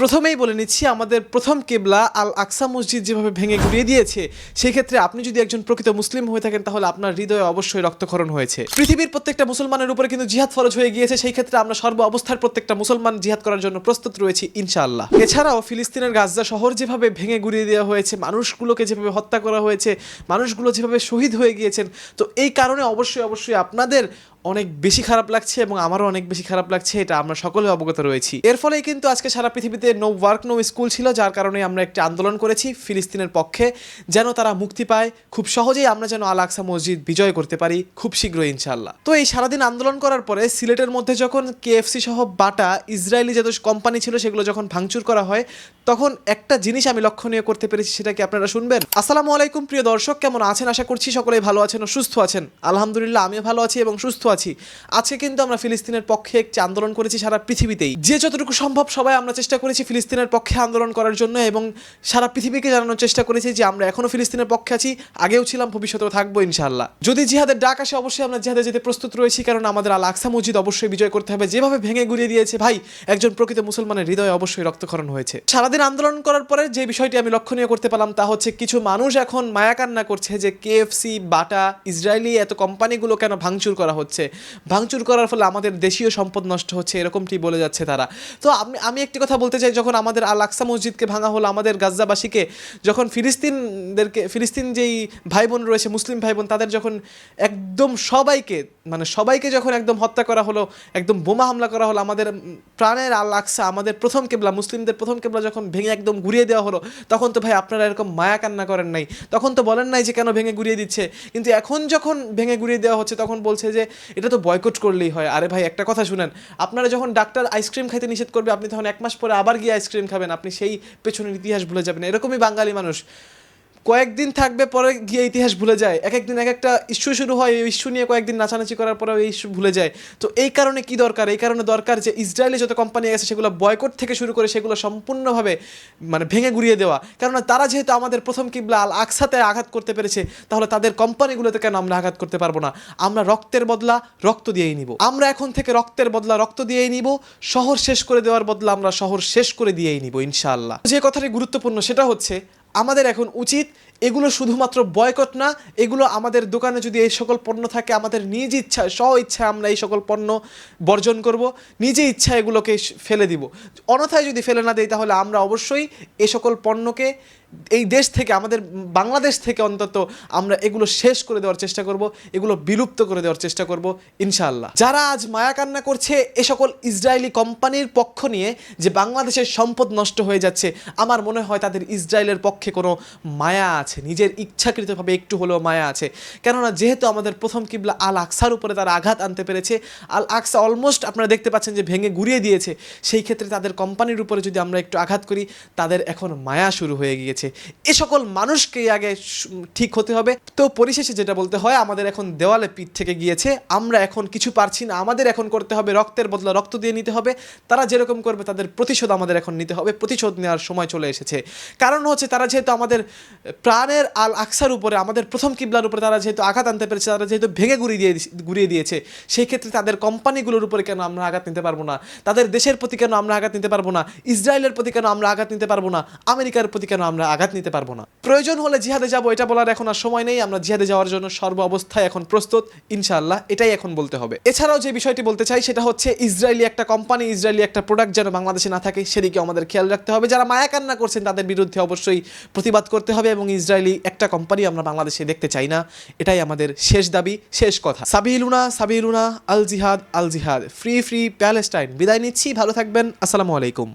প্রথমেই বলে নিচ্ছি, আমাদের প্রথম কেবলা আল আকসা মসজিদ যেভাবে ভেঙে গুড়িয়ে দিয়েছে, সেই ক্ষেত্রে আপনি যদি একজন প্রকৃত মুসলিম হয়ে থাকেন, তাহলে আপনার হৃদয়ে অবশ্যই রক্তক্ষরণ হয়েছে। পৃথিবীর প্রত্যেকটা মুসলমানের উপরে কিন্তু জিহাদ ফরজ হয়ে গিয়েছে, সেই ক্ষেত্রে আমরা সর্ব অবস্থার প্রত্যেকটা মুসলমান জিহাদ করার জন্য প্রস্তুত রয়েছি, ইনশাআল্লাহ। এছাড়াও ফিলিস্তিনের গাজা শহর যেভাবে ভেঙে গুড়িয়ে দেওয়া হয়েছে, মানুষগুলোকে যেভাবে হত্যা করা হয়েছে, মানুষগুলো যেভাবে শহীদ হয়ে গিয়েছেন, তো এই কারণে অবশ্যই অবশ্যই আপনাদের অনেক বেশি খারাপ লাগছে এবং আমারও অনেক বেশি খারাপ লাগছে, এটা আমরা সকলে অবগত রয়েছি। এর ফলেই কিন্তু আজকে সারা পৃথিবীতে নো ওয়ার্ক নো স্কুল ছিল, যার কারণে আমরা একটি আন্দোলন করেছি ফিলিস্তিনের পক্ষে, যেন তারা মুক্তি পায়। খুব সহজেই আমরা যেন আল আকসা মসজিদ বিজয় করতে পারি, খুব শীঘ্রই ইনশাল্লাহ তো এই সারাদিন আন্দোলন করার পরে সিলেটের মধ্যে যখন কেএফসি সহ বাটা ইসরায়েলি যত কোম্পানি ছিল, সেগুলো যখন ভাঙচুর করা হয়, তখন একটা জিনিস আমি লক্ষণীয় করতে পেরেছি, সেটা কি আপনারা শুনবেন? আসসালামু আলাইকুম, প্রিয় দর্শক, কেমন আছেন? আশা করছি সকলেই ভালো আছেন ও সুস্থ আছেন। আলহামদুলিল্লাহ, আমিও ভালো আছি এবং সুস্থ আছি। আজকে কিন্তু আমরা ফিলিস্তিনের পক্ষে একটি আন্দোলন করেছি সারা পৃথিবীতেই। যে যতটুকু সম্ভব সবাই আমরা চেষ্টা করেছি ফিলিস্তিনের পক্ষে আন্দোলন করার জন্য এবং সারা পৃথিবীকে জানানোর চেষ্টা করেছি যে আমরা এখনও ফিলিস্তিনের পক্ষে আছি, আগেও ছিলাম, ভবিষ্যতেও থাকব ইনশাল্লাহ যদি জিহাদের ডাক আসে, অবশ্যই আমরা জিহাদে যেতে প্রস্তুত রয়েছি, কারণ আমাদের আল আকসা মসজিদ অবশ্যই বিজয় করতে হবে। যেভাবে ভেঙে গুড়িয়ে দিয়েছে, ভাই, একজন প্রকৃত মুসলমানের হৃদয়ে অবশ্যই রক্তক্ষরণ হয়েছে। সারাদিন আন্দোলন করার পরে যে বিষয়টি আমি লক্ষণীয় করতে পারলাম তা হচ্ছে কিছু মানুষ এখন মায়াকান্না করছে যে কেএফসি বাটা, ইসরায়েলি এত কোম্পানিগুলো কেন ভাঙচুর করা হচ্ছে? ভাঙচুর করার ফলে আমাদের দেশীয় সম্পদ নষ্ট হচ্ছে, এরকমটি বলে যাচ্ছে তারা। তো আমি আমি একটি কথা বলতে চাই যখন আমাদের আল আকসা মসজিদকে ভাঙা হলো, আমাদের গাজ্জাবাসীকে, যখন ফিলিস্তিনদেরকে, ফিলিস্তিন যেই ভাই বোন রয়েছে, মুসলিম ভাই বোন তাদের যখন একদম সবাইকে মানে সবাইকে যখন একদম হত্যা করা হলো, একদম বোমা হামলা করা হলো, আমাদের প্রাণের আল আকসা আমাদের প্রথম কেবলা, মুসলিমদের প্রথম কেবলা যখন ভেঙে একদম ঘুরিয়ে দেওয়া হলো, তখন তো ভাই আপনারা এরকম মায়া কান্না করেন নাই। তখন তো বলেন নাই যে কেন ভেঙে ঘুরিয়ে দিচ্ছে, কিন্তু এখন যখন ভেঙে ঘুরিয়ে দেওয়া হচ্ছে, তখন বলছে যে এটা তো বয়কট করলেই হয়। আরে ভাই, একটা কথা শুনেন, আপনারা যখন ডাক্তার আইসক্রিম খাইতে নিষেধ করবে, আপনি তখন এক মাস পরে আবার গিয়ে আইসক্রিম খাবেন আপনি সেই পেছনের ইতিহাস ভুলে যাবেন এরকমই বাঙালি মানুষ। কয়েকদিন থাকবে, পরে গিয়ে ইতিহাস ভুলে যায়। এক একদিন এক একটা ইস্যু শুরু হয়, এই ইস্যু নিয়ে কয়েকদিন নাচানাচি করার পরে এই ইস্যু ভুলে যায়। তো এই কারণে কি দরকার? এই কারণে দরকার যে ইসরায়েলে যত কোম্পানি আছে, সেগুলো বয়কট থেকে শুরু করে সেগুলো সম্পূর্ণভাবে মানে ভেঙে গুড়িয়ে দেওয়া। কেননা তারা যেহেতু আমাদের প্রথম কিবলা আল আকসাতে আঘাত করতে পেরেছে, তাহলে তাদের কোম্পানিগুলোতে কেন আমরা আঘাত করতে পারব না? আমরা রক্তের বদলা রক্ত দিয়েই নিব। আমরা এখন থেকে রক্তের বদলা রক্ত দিয়েই নিব। শহর শেষ করে দেওয়ার বদলা আমরা শহর শেষ করে দিয়েই নিব, ইনশাআল্লাহ। যে কথাটি গুরুত্বপূর্ণ, সেটা হচ্ছে আমাদের এখন উচিত এগুলো শুধুমাত্র বয়কট না, এগুলো আমাদের দোকানে যদি এই সকল পণ্য থাকে, আমাদের নিজ ইচ্ছা, স্ব ইচ্ছায় আমরা এই সকল পণ্য বর্জন করব, নিজে ইচ্ছা এগুলোকে ফেলে দিব। অনথায় যদি ফেলে না দেয় তাহলে আমরা অবশ্যই এ সকল পণ্যকে এই দেশ থেকে, আমাদের বাংলাদেশ থেকে অন্তত আমরা এগুলো শেষ করে দেওয়ার চেষ্টা করব, এগুলো বিলুপ্ত করে দেওয়ার চেষ্টা করব, ইনশাআল্লাহ। যারা আজ মায়া কান্না করছে, এ সকল ইসরায়েলি কোম্পানির পক্ষ নিয়ে যে বাংলাদেশের সম্পদ নষ্ট হয়ে যাচ্ছে, আমার মনে হয় তাদের ইসরায়েলের পক্ষে কোনো মায়া আছে, নিজের ইচ্ছাকৃতভাবে একটু হলেও মায়া আছে। কেননা যেহেতু আমাদের প্রথম কিবলা আল আকসার উপরে তারা আঘাত আনতে পেরেছে আল আকসা অলমোস্ট আপনারা দেখতে পাচ্ছেন যে ভেঙে গুড়িয়ে দিয়েছে। সেই ক্ষেত্রে তাদের কোম্পানির উপরে যদি আমরা একটু আঘাত করি, তাদের এখন মায়া শুরু হয়ে গিয়েছে। এ সকল মানুষকে আগে ঠিক হতে হবে। তো পরিশেষে যেটা বলতে হয়, আমাদের এখন দেওয়ালে পিঠ থেকে গিয়েছে। আমরা এখন কিছু পারছি না। আমাদের এখন করতে হবে রক্তের বদলা, রক্ত দিয়ে নিতে হবে। তারা যেরকম করবে, তাদের প্রতিশোধ আমাদের এখন নিতে হবে। প্রতিশোধ নেওয়ার সময় চলে এসেছে। কারণ হচ্ছে তারা যেহেতু আমাদের প্রাণের আল আকসার উপরে, আমাদের প্রথম কিবলার উপরে তারা যেহেতু আঘাত আনতে পেরেছে, তারা যেহেতু ভেঙে গুড়িয়ে দিয়ে গুড়িয়ে দিয়েছে, সেই ক্ষেত্রে তাদের কোম্পানিগুলোর উপরে কেন আমরা আঘাত নিতে পারব না? তাদের দেশের প্রতি কেন আমরা আঘাত নিতে পারব না? ইসরায়েলের প্রতি কেন আমরা আঘাত নিতে পারব না? আমেরিকার প্রতি কেন আমরা আঘাত নিতে পারব না? প্রয়োজন হলে জিহাদে যাব, এটা বলার এখন আর সময় নেই। আমরা জিহাদে যাওয়ার জন্য সর্ব অবস্থায় এখন প্রস্তুত, ইনশাআল্লাহ। এটাই এখন বলতে হবে। এছাড়াও যে বিষয়টি বলতে চাই, সেটা হচ্ছে ইসরায়েলি একটা কোম্পানি, ইসরায়েলি একটা প্রোডাক্ট যেন বাংলাদেশে না থাকে সেদিকে আমাদের খেয়াল রাখতে হবে। যারা মায়া কান্না করছেন, তাদের বিরুদ্ধে অবশ্যই প্রতিবাদ করতে হবে এবং ইসরায়েলি একটা কোম্পানি আমরা বাংলাদেশে দেখতে চাই না। এটাই আমাদের শেষ দাবি, শেষ কথা। সাবিলুনা সাবিলুনা, আল জিহাদ আল জিহাদ। Free free Palestine. বিদায় নিচ্ছি, ভালো থাকবেন। আসসালামু আলাইকুম।